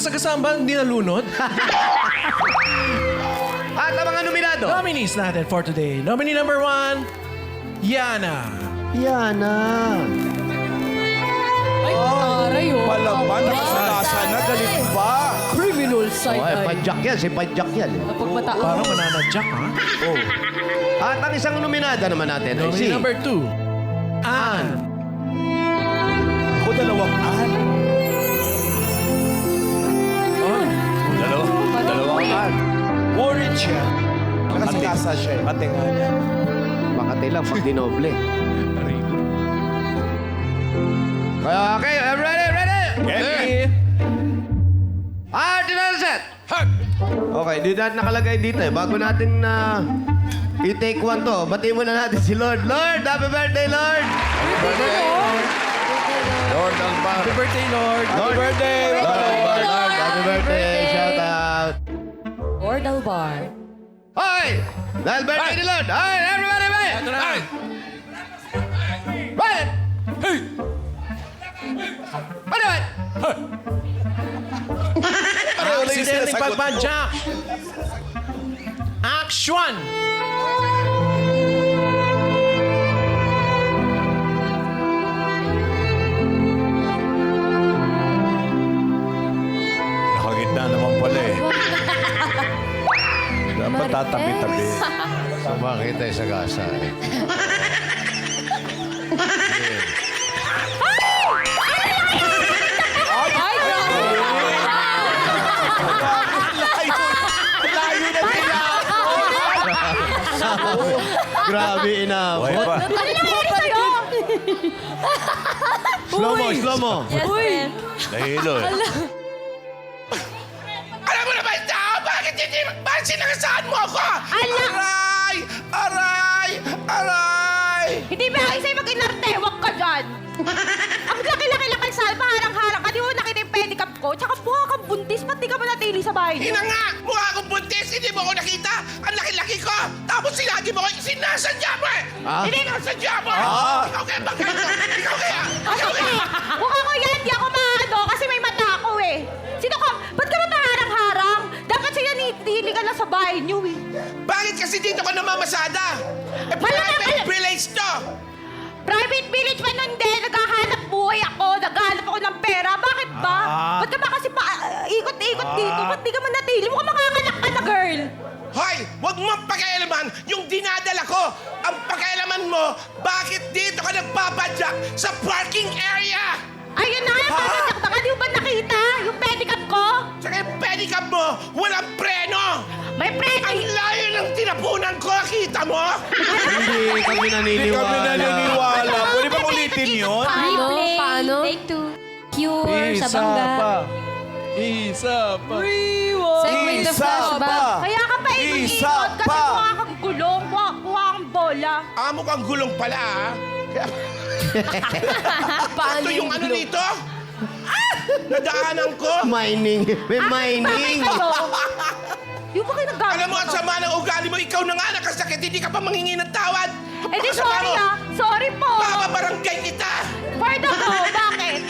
Nasagasaan ba hindi nalunod? At ang mga nominado. Nominees natin for today. Nominee number one, Yana. Yana. Ay, taray oh. Palaban, nakasagasa na, galit pa. Criminal side Oh, eye. padyak yan. Si padyak yan. eh. Napagmata. Parang mananadyak, ha? Oh. At ang isang nominada naman natin ay si... Nominee number two, Anne. Ako dalawang an. Worried siya. Nakasagasa siya. eh. Ate nga niya. Makati lang pag dinoble. Okay, I'm ready, ready! Ready? Ah, dinner set! Okay, di natin nakalagay dito eh. Bago natin na i-take one to, batiin muna natin si Lord. Lord, happy birthday, Lord! Lord Albar. happy birthday, Lord. Happy birthday! Lord, Lord, Lord, happy birthday! Lord Albar. Hoy! Dahil birthday ni Lord! Hoy, everybody, wait! Ito na. Wait! Hey! Wait, wait! Pareho lang yung Accidentally sinasagot. Action! Tatabi-tabi. Sumakit tayo sa gasa eh. Ay, grabe. Layo na sila. Grabe inabot. pa. Slow mo, slow mo. Uy! Nahilo eh. Bakit hindi, bakit sinagasaan mo ako? Aray! Aray! Aray! Hindi ba kayo sa'yo mag-inarte? Huwag ka dyan. Ang laki-laki lang kay Salva, harang-harang ka. Di mo nakita yung pedicab ko. Tsaka mukha kang buntis, pati ka manatili sa bahay niyo. Ina nga! Mukha akong buntis, hindi mo ako nakita! Ang laki-laki ko! Tapos sinagi mo ko, sinasadya mo eh! Ah? Hindi nasadya mo! Ah? Ikaw kaya, bakit? Ikaw kaya! Ikaw kaya! Mukha ko yan, bahay niyo eh. Bakit kasi dito ka namamasada? Eh, Wala na, private wala. village to! Private village pa nun din. Naghahanap buhay ako. Naghahanap ako ng pera. Bakit ba? Ba't ka ba kasi pa uh, ikot-ikot dito? Ba't di ka manatili? Mukhang makakanak ka na, girl. Hoy! Huwag mo pakialaman yung dinadala ko! Ang pakialaman mo, bakit dito ka nagpapadyak sa parking area? Ayun na, papadakdakan. Di mo ba nakita? Yung pedicab ko? Tsaka yung pedicab mo, walang preno! May. Ang layo ng tinapunan ko, kita mo? Hindi kami Hindi naniniwala. kami naniniwala. Pwede bang ulitin yun? Paano? Replay. Paano? Take two. Pure sa bangga. Isa pa. Segway the Isa flashback. pa. Kaya ka pa Isa ikot-ikot kasi pa. mukha kang gulong. Mukha, mukha kang bola. Ah, mukhang gulong pala, ah. Kaya, Paano ito yung ano? Ah! Nadaanan ko. Mining. May mining. Bakit kayo? Yung ba kayo naggamit Alam mo, ang sama ng ugali mo, ikaw na nga nakasakit, hindi ka pa mangingi ng tawad. Eh di sorry ah. Sorry po. Bababarangay kita. For the go. Bakit?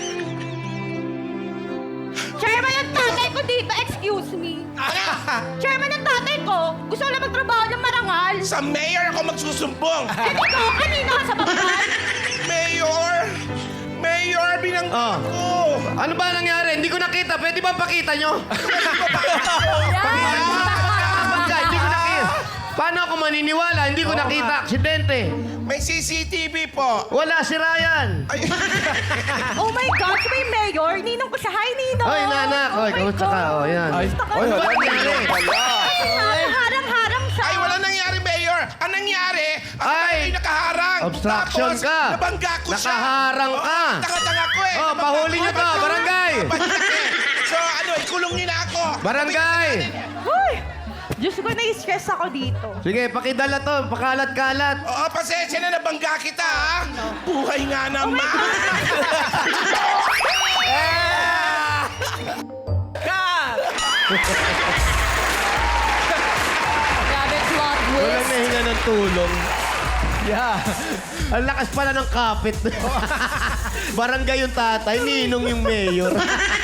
Chairman ng tatay ko dito. Excuse me. Ano? Chairman ng tatay ko. Gusto lang magtrabaho ng marangal. Sa mayor ako magsusumbong. Eh di ko, kanina ka sa bangkal. Mayor! Mayor, binang Oh. ko. Ano ba nangyari? Hindi ko nakita. Pwede ba pakita nyo? Hindi ko nakita. Paano ako maniniwala? Hindi ko nakita. Aksidente. May CCTV po. Wala si Ryan. Ay, Oh my God, si may mayor. Ninong ko siya. Hi, Ninong. Hoy, nanak. Hoy, my kamusta ka? God. Oh, yan. Ka? Oy, wala nangyari. Harang-harang siya. ay, wala Mayor. Ang nangyari, ang Ay. ay, nakaharang. Obstruction Tapos, ka. nabangga ko siya. Nakaharang ka. Oo, tanga-tanga ko eh. Oh, pahuli niyo to, barangay. Eh. So, ano, ikulong niyo na ako. Barangay. Uy! Diyos ko, na-stress ako dito. Sige, pakidala to. Pakalat-kalat. Oo, pasensya na nabangga kita, ha? Buhay nga naman. Grabe plot Walang twist. nahinga ng tulong. Yeah. Ang lakas pala ng kapit. Barangay yung tatay, ninong yung mayor.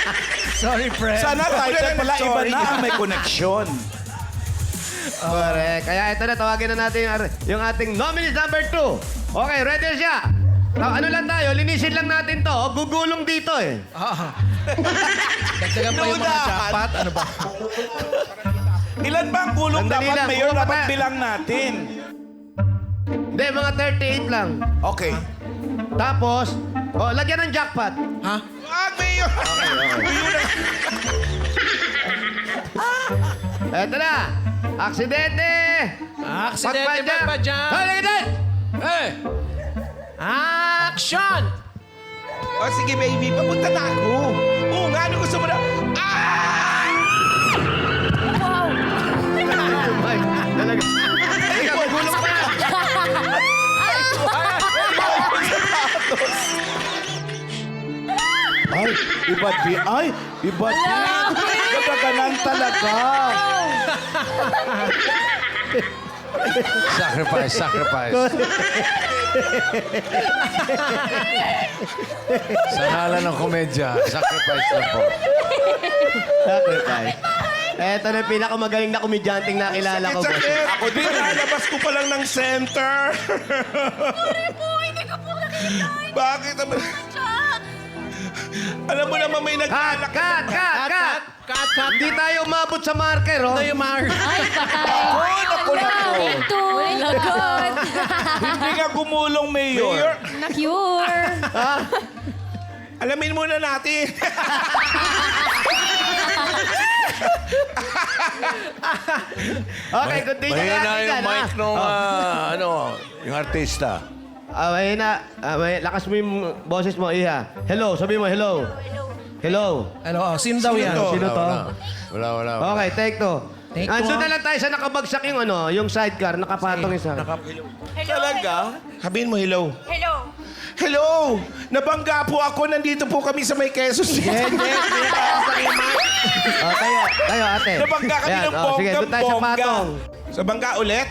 Sorry, friend. Sana title pala iba na ang may connection. Correct. Kaya ito na, tawagin na natin yung, yung ating nominees number two. Okay, ready na siya. Ta- ano lang tayo, linisin lang natin to. Oh, Gugulong dito eh. Ah. Dagdagan pa yung mga Inuunahan. Ano ba? Ilan ba ang gulong Sandali dapat, lang, Mayor? gulong pa Dapat tayo. bilang natin. Hindi, mga 38 lang. Okay. Tapos, oh, lagyan ng jackpot. Ha? Wag, Mayor! Eto na. Aksidente. Aksidente, Pagpadya. pagpadya. Balikan! Hey! Action! O Oh, sige, baby, papunta na ako. Oo nga, ano gusto mo na? Ah! Talaga. Teka. Ay, iba din. Ay, iba din. Kadaganan talaga. Sacrifice, sacrifice. Sa ngalan ng komedya, sacrifice na po. Sacrifice. Eto na yung pinakamagaling na komedyanteng nakilala ko. Sakit! Ako din, lalabas ko pa lang ng center. Sorry po, hindi ko po nakita. Bakit naman? Jack! Alam mo naman may Cut, naglalak. cut, cut, cut. Cut, cut. Hindi tayo umabot sa marker, oh. Ito yung Mar. Ay, patay. Ay, naku, naku. Ito. Lagot. Hindi ka gumulong, Mayor. Mayor, Na-cure. alamin muna natin. Okay, continue Mahina natin yung yan, mic ah. nung, ah, ano, yung artista. Ah, mahina. Ah, may, lakas mo yung boses mo, Iha. Hello, sabi mo hello. Hello. Ano, oh, sino daw yan? to? Sino to? Wala, wala, wala. wala. Okay, take two. Take Ah, two, sundan ah. lang tayo sa nakabagsak yung ano, yung sidecar, nakapatong yung sa... Talaga? Sabihin mo hello. Hello. Hello! Nabangga po ako. Nandito po kami sa may Quezon City. Hindi, hindi. Oh, tayo, tayo, ate. Nabangga kami Ayan, ng oh, Sige, doon tayo sa bonggang-bongga. patong. Sa bangga ulit?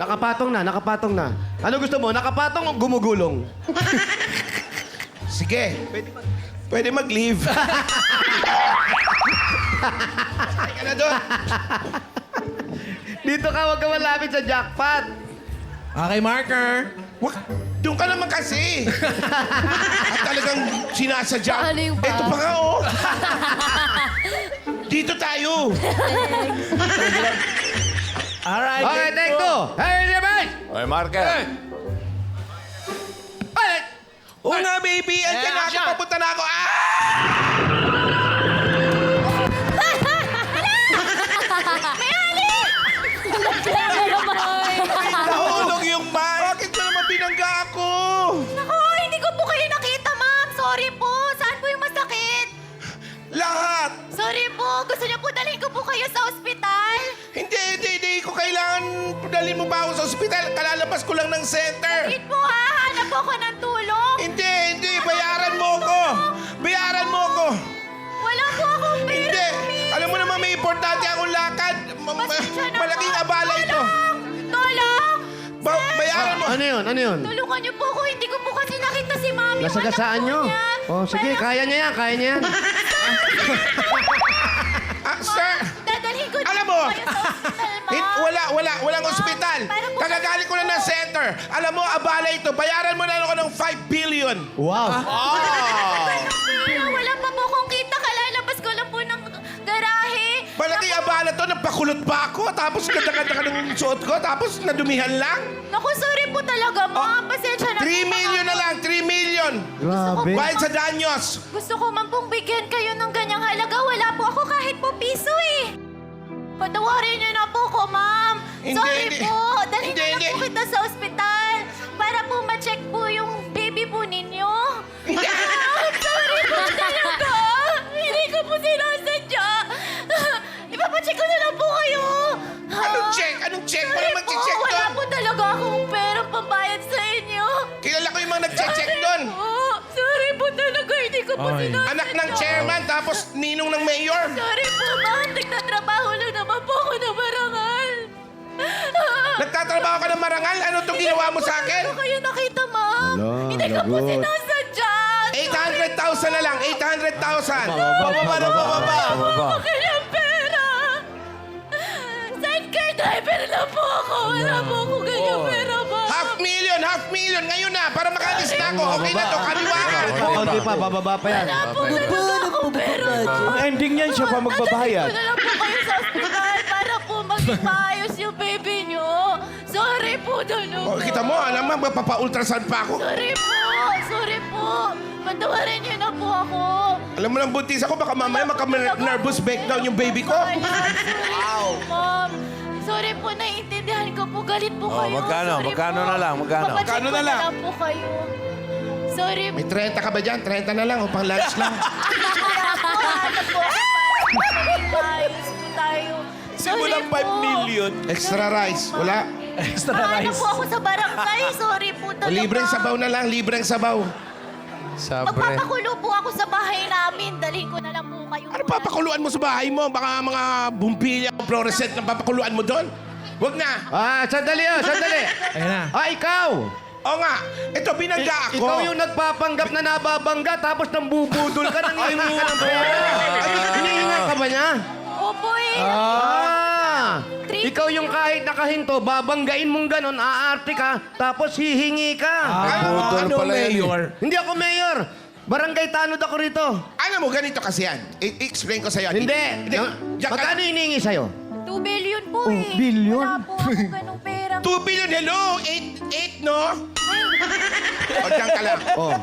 Nakapatong na, nakapatong na. Ano gusto mo, nakapatong o gumugulong? Sige. Pwede mag-leave. Ay ka na doon. Dito ka, huwag ka malapit sa jackpot. Okay, marker. Wag, doon ka naman kasi. At talagang sinasadya. Aliw ba? Ito pa nga, oh. Dito tayo. Alright. Okay, take two. Hey, Jebay! Okay, marker. Oo nga, baby. Andiyan na ako. Papunta na ako. Ah! Kayo sa ospital? Hindi, hindi, hindi ko kailangan dalhin mo ba ako sa ospital? Kalalabas ko lang ng center. Wait po ha. Hanap po ako ng tulong. Hindi, hindi. Bayaran mo ako. Bayaran mo ako. Wala po akong pera. Hindi. Alam mo naman may importante akong lakad. Ma- ma- Pasensya na malaking po. abala ito. Tulong! Tulong! Ba- bayaran mo. Ano yun? Ano yun? Tulungan niyo po ako. Hindi ko po kasi nakita si Mami. Nasagasaan nyo. Oh, sige, kaya niya yan, kaya niya yan. mo. Hin- wala, wala, walang ospital. Kagagaling ko na ng center. Alam mo, abala ito. Bayaran mo na ako ng 5 billion. Wow. Pero wala pa po akong kita. Kalalabas ko lang po ng garahe. Malaking abala to. Napakulot pa ako. Tapos ganda-ganda ka ng suot ko. Tapos nadumihan lang. Naku, sorry po talaga, ma'am. Pasensya na 3 po, Oh, million na lang. 3 million. Grabe. Bayad sa danyos. Gusto ko man pong bigyan kayo ng ganyang halaga. Wala po ako kahit po piso eh. Patawarin niyo na po ko, ma'am. Hindi, Sorry hindi. po. Dalhin Hindi, niyo na hindi. po kita sa ospital para po ma-check po yung baby po ninyo. Ma'am, sorry po talaga. Hindi ko po sinasadya. Ipapacheck ko na lang po kayo. Anong check? Anong check? Sorry Wala po, mag-check wala doon. po talaga akong pera pambayad sa inyo. Kilala ko yung mga nag-check doon. Oh, sorry po talaga. Hindi ko po Ay. sinasadya. Anak ng chairman, tapos ninong ng mayor. Sorry Nagtatrabaho ka ng marangal? Ano itong ginawa mo sa akin? Ano kayo nakita, ma'am? Ala, Hindi ko po lagot. sinasadya. Eh, 800,000 na lang, 800,000. Bababa na bababa. Bababa. Kanyang pera! Sidecar driver na po ako! Wala po ako ganyang pera ba? Half million, half million. Ngayon na, para makalis na ako. Okay na to, kaliwaan. Konti pa, bababa pa yan. Wala po talaga ako pera. Ang ending niyan, siya pa magbabayad. Dadalhin ko na lang po kayo sa ospital para po maging maayos yung baby nyo. Po, Dano. Oh, kita mo, alam mo, magpapa-ultrasound pa ako. Sorry po. Sorry po. Patawarin niyo na po ako. Alam mo lang, buntis ako, baka mamaya maka-nervous breakdown yung baby ko. Po, ma'am. Sorry po, naiintindihan ko po. Galit po Oh, kayo. magkano? Sorry Magkano po. na lang? Magkano? Papacheck Magkano ko na lang? po kayo. Sorry po. May 30 ka ba dyan? 30 na lang, upang lunch lang. Kaya po, hanap po maayos po tayo. Sorry Simulang po. 5 million. Extra rice, wala. Extra Paano rice. po ako sa barangay? Sorry po talaga. Libreng sabaw na lang, libreng sabaw. Sabre. Magpapakulo po ako sa bahay namin. Dalhin ko na lang po kayo. Ano papakuluan mo sa bahay mo? Baka mga bumpilya o fluorescent na papakuluan mo doon? Huwag na. Ah, sandali ah, sandali. Ayan na. Ah, ikaw. O nga, ito, binangga ako. Ikaw yung nagpapanggap na nababangga tapos nang bubudol ka nang hihingi ka ng pera. Hinihinga ka ba niya? Eh. Ah! Three Ikaw yung kahit nakahinto, babanggain mong ganon, aarte ka, tapos hihingi ka. Budol ano, pala yan eh. Mayor? Hindi ako mayor. Barangay tanod ako rito. Alam mo, ganito kasi yan. I- I-explain ko sa'yo. Hindi. Hindi. Diyan ka Magkano hinihingi sa'yo? 2 billion po Oh, eh. billion? Wala po ako ganong pera. 2 billion, hello! 8, 8, no? o, diyan ka lang. Oh.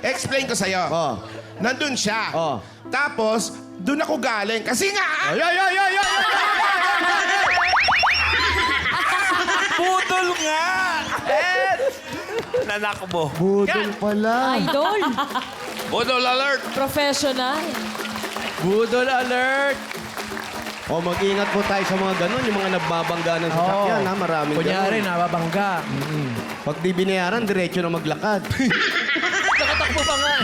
Explain ko sa'yo. Oh. Nandun siya. Oh. Tapos, doon ako galing. Kasi nga, Ay, ay, ay, ay, ay, ay. Budol nga! Nanak mo. Budol pala. Idol. Budol alert! Professional. Budol alert! O, mag-ingat po tayo sa mga ganon, yung mga nagbabangga ng sasakyan, ha? Maraming Kunyari, ganon. nababangga. Pag di binayaran, diretso na maglakad. Nakatakbo pa nga.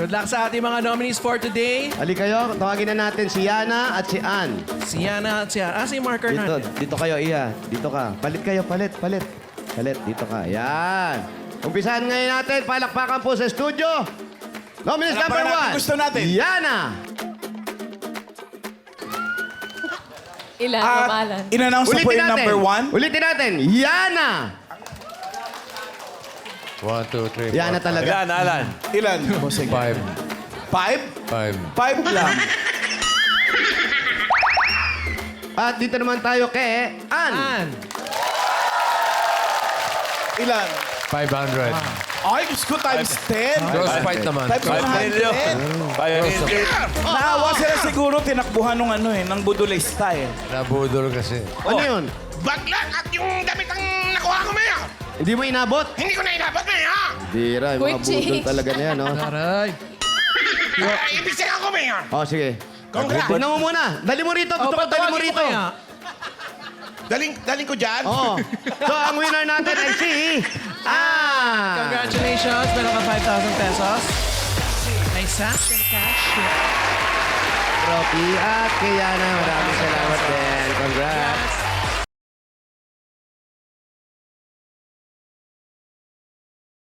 Good luck sa ating mga nominees for today. Ali kayo, tawagin na natin si Yana at si Ann. Si Yana at si Ah, si marker Dito, natin. dito kayo, iya. Dito ka. Palit kayo, palit, palit. Palit, dito ka. Yan. Umpisahan ngayon natin. Palakpakan po sa studio. Nominees Palakpakan number natin. one. Gusto natin. Yana. Ilan, At mamalan? in-announce na po Ulitin yung natin. number one. Ulitin natin. Yana. One, two, three, four, Yana five. talaga. Ilan, Alan? Ilan? Bossing? Five. Five? Five. Five lang. At dito naman tayo kay Ann. Ann. Ilan? Five hundred. Ay, Diyos ko, times 10. Cross fight naman. Times Five 100. million. Five million. Naawa sila siguro tinakbuhan nung ano eh, ng Budulay style. Nabudol kasi. Ano yun? baglag at yung damit ang nakuha ko, Mayor. Hindi mo inabot? Hindi ko na inabot, Mayor. Dira, yung mga budol talaga na yan, no? Aray. Ay, ibig sabihin ako, Mayor. Oh, sige. Congrats. Tignan mo muna. Dali mo rito. Gusto ko dali mo rito. kaya. Daling, daling ko dyan. Oo. So, ang winner natin ay si... Ah! Congratulations. Meron ka 5,000 pesos. And cash. Trophy at kay Yana. Maraming salamat din. Congrats.